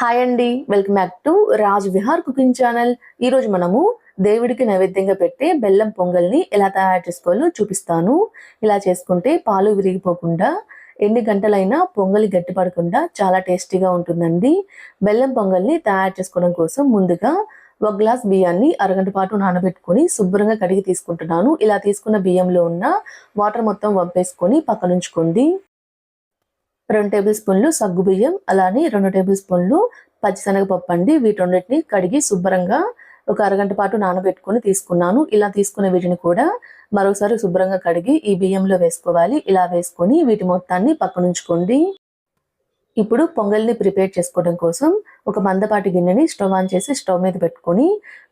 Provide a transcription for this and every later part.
Hi అండి welcome back to Raj Vihar cooking channel ఈరోజు మనము దేవుడికి నైవేద్యంగా పెట్టే బెల్లం పొంగల్ని ఎలా తయారు చేసుకోవాలో చూపిస్తాను. ఇలా చేసుకుంటే పాలు విరిగిపోకుండా ఎన్ని గంటలైనా పొంగలి గట్టిపడకుండా చాలా టేస్టీగా ఉంటుందండి. బెల్లం పొంగల్ని తయారు చేసుకోవడం కోసం ముందుగా ఒక గ్లాస్ బియ్యాన్ని అరగంట పాటు నానబెట్టుకొని శుభ్రంగా కడిగి తీసుకుంటున్నాను. ఇలా తీసుకున్న బియ్యంలో ఉన్న వాటర్ మొత్తం వంపేసుకొని పక్కనుంచుకోండి. రెండు టేబుల్ స్పూన్లు సగ్గు బియ్యం అలానే రెండు టేబుల్ స్పూన్లు పచ్చిశనగపప్పు అండి. వీటన్నిటిని కడిగి శుభ్రంగా ఒక అరగంట పాటు నానబెట్టుకొని తీసుకున్నాను. ఇలా తీసుకున్న వీటిని కూడా మరోసారి శుభ్రంగా కడిగి ఈ బియ్యంలో వేసుకోవాలి. ఇలా వేసుకొని వీటి మొత్తాన్ని పక్కనుంచుకోండి ఇప్పుడు పొంగల్ని ప్రిపేర్ చేసుకోవడం కోసం ఒక మందపాటి గిన్నెని స్టవ్ ఆన్ చేసి స్టవ్ మీద పెట్టుకొని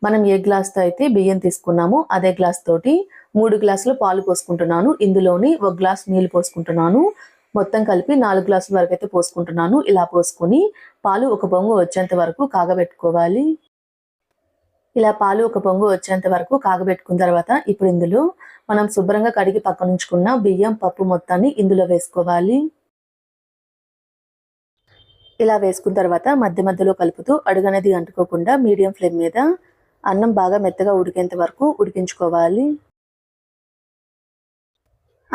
మనం ఏ గ్లాస్తో అయితే బియ్యం తీసుకున్నామో అదే గ్లాస్ తోటి మూడు గ్లాసులు పాలు పోసుకుంటున్నాను. ఇందులోని ఒక గ్లాస్ నీళ్ళు పోసుకుంటున్నాను. మొత్తం కలిపి నాలుగు గ్లాసుల వరకు అయితే పోసుకుంటున్నాను. ఇలా పోసుకొని పాలు ఒక పొంగు వచ్చేంత వరకు కాగబెట్టుకోవాలి. ఇలా పాలు ఒక పొంగు వచ్చేంత వరకు కాగబెట్టుకున్న తర్వాత ఇప్పుడు ఇందులో మనం శుభ్రంగా కడిగి పక్కన ఉంచుకున్న బియ్యం పప్పు మొత్తాన్ని ఇందులో వేసుకోవాలి. ఇలా వేసుకున్న తర్వాత మధ్య మధ్యలో కలుపుతూ అడుగనేది అంటుకోకుండా మీడియం ఫ్లేమ్ మీద అన్నం బాగా మెత్తగా ఉడికేంత వరకు ఉడికించుకోవాలి.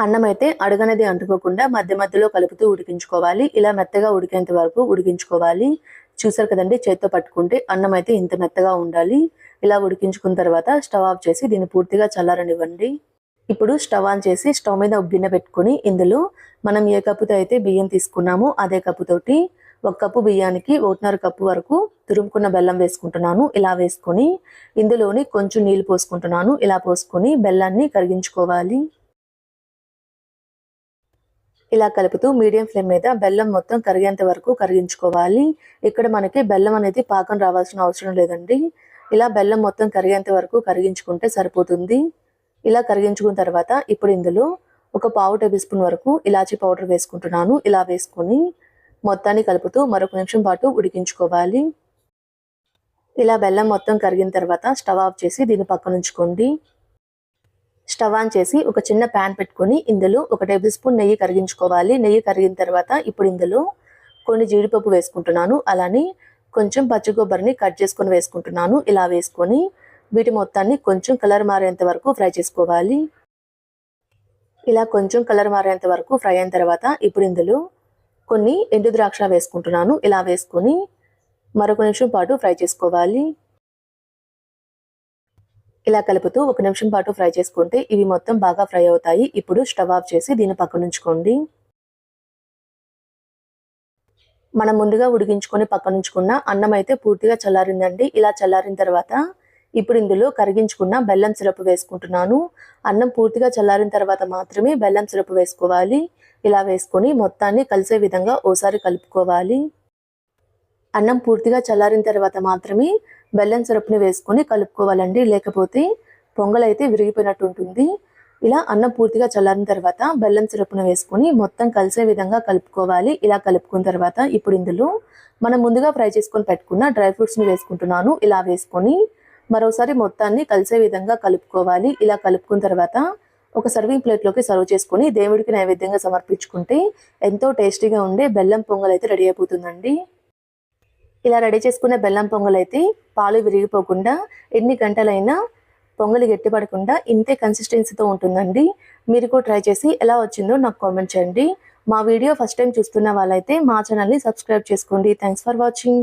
అన్నం అయితే అడుగనేది అంటుకోకుండా మధ్య మధ్యలో కలుపుతూ ఉడికించుకోవాలి. ఇలా మెత్తగా ఉడికేంత వరకు ఉడికించుకోవాలి. చూసారు కదండి చేత్తో పట్టుకుంటే అన్నం అయితే ఇంత మెత్తగా ఉండాలి. ఇలా ఉడికించుకున్న తర్వాత స్టవ్ ఆఫ్ చేసి దీన్ని పూర్తిగా చల్లారనివ్వండి. ఇప్పుడు స్టవ్ ఆన్ చేసి స్టవ్ మీద ఒక గిన్నె పెట్టుకుని ఇందులో మనం ఏ కప్పుతో అయితే బియ్యం తీసుకున్నామో అదే కప్పుతోటి ఒక కప్పు బియ్యానికి ఒకటిన్నర కప్పు వరకు తురుముకున్న బెల్లం వేసుకుంటున్నాను. ఇలా వేసుకొని ఇందులోని కొంచెం నీళ్ళు పోసుకుంటున్నాను. ఇలా పోసుకొని బెల్లాన్ని కరిగించుకోవాలి. ఇలా కలుపుతూ మీడియం ఫ్లేమ్ మీద బెల్లం మొత్తం కరిగేంత వరకు కరిగించుకోవాలి. ఇక్కడ మనకి బెల్లం అనేది పాకం రావాల్సిన అవసరం లేదండి. ఇలా బెల్లం మొత్తం కరిగేంత వరకు కరిగించుకుంటే సరిపోతుంది. ఇలా కరిగించుకున్న తర్వాత ఇప్పుడు ఇందులో ఒక పావు టేబుల్ స్పూన్ వరకు ఇలాచీ పౌడర్ వేసుకుంటున్నాను. ఇలా వేసుకొని మొత్తాన్ని కలుపుతూ మరొక నిమిషం పాటు ఉడికించుకోవాలి. ఇలా బెల్లం మొత్తం కరిగిన తర్వాత స్టవ్ ఆఫ్ చేసి దీన్ని పక్కనుంచుకోండి స్టవ్ ఆన్ చేసి ఒక చిన్న ప్యాన్ పెట్టుకొని ఇందులో ఒక టేబుల్ స్పూన్ నెయ్యి కరిగించుకోవాలి. నెయ్యి కరిగిన తర్వాత ఇప్పుడు ఇందులో కొన్ని జీడిపప్పు వేసుకుంటున్నాను. అలానే కొంచెం పచ్చి కొబ్బరిని కట్ చేసుకొని వేసుకుంటున్నాను. ఇలా వేసుకొని వీటి మొత్తాన్ని కొంచెం కలర్ మారేంత వరకు ఫ్రై చేసుకోవాలి. ఇలా కొంచెం కలర్ మారేంత వరకు ఫ్రై అయిన తర్వాత ఇప్పుడు ఇందులో కొన్ని ఎండు ద్రాక్ష వేసుకుంటున్నాను. ఇలా వేసుకొని మరొక నిమిషం పాటు ఫ్రై చేసుకోవాలి. ఇలా కలుపుతూ ఒక నిమిషం పాటు ఫ్రై చేసుకుంటే ఇవి మొత్తం బాగా ఫ్రై అవుతాయి. ఇప్పుడు స్టవ్ ఆఫ్ చేసి దీన్ని పక్కన ఉంచుకోండి మనం ముందుగా ఉడికించుకొని పక్కన ఉంచుకున్న అన్నం అయితే పూర్తిగా చల్లారిందండి. ఇలా చల్లారిన తర్వాత ఇప్పుడు ఇందులో కరిగించుకున్న బెల్లం సిరప్ వేసుకుంటున్నాను. అన్నం పూర్తిగా చల్లారిన తర్వాత మాత్రమే బెల్లం సిరప్ వేసుకోవాలి. ఇలా వేసుకొని మొత్తాన్ని కలిసే విధంగా ఓసారి కలుపుకోవాలి. అన్నం పూర్తిగా చల్లారిన తర్వాత మాత్రమే బెల్లం సిరప్ని వేసుకొని కలుపుకోవాలండి. లేకపోతే పొంగల్ అయితే విరిగిపోయినట్టు ఉంటుంది. ఇలా అన్నం పూర్తిగా చల్లారిన తర్వాత బెల్లం సిరప్ను వేసుకొని మొత్తం కలిసే విధంగా కలుపుకోవాలి. ఇలా కలుపుకున్న తర్వాత ఇప్పుడు ఇందులో మనం ముందుగా ఫ్రై చేసుకొని పెట్టుకున్న డ్రై ఫ్రూట్స్ని వేసుకుంటున్నాను. ఇలా వేసుకొని మరోసారి మొత్తాన్ని కలిసే విధంగా కలుపుకోవాలి. ఇలా కలుపుకున్న తర్వాత ఒక సర్వింగ్ ప్లేట్లోకి సర్వ్ చేసుకొని దేవుడికి నైవేద్యంగా సమర్పించుకుంటే ఎంతో టేస్టీగా ఉండే బెల్లం పొంగల్ అయితే రెడీ అయిపోతుందండి. ఇలా రెడీ చేసుకునే బెల్లం పొంగల్ అయితే పాలు విరిగిపోకుండా ఎన్ని గంటలైనా పొంగలి గట్టిపడకుండా ఇంతే కన్సిస్టెన్సీతో ఉంటుందండి. మీరు కూడా ట్రై చేసి ఎలా వచ్చిందో నాకు కామెంట్ చేయండి. మా వీడియో ఫస్ట్ టైం చూస్తున్న వాళ్ళైతే మా ఛానల్ని సబ్స్క్రైబ్ చేసుకోండి. Thanks for watching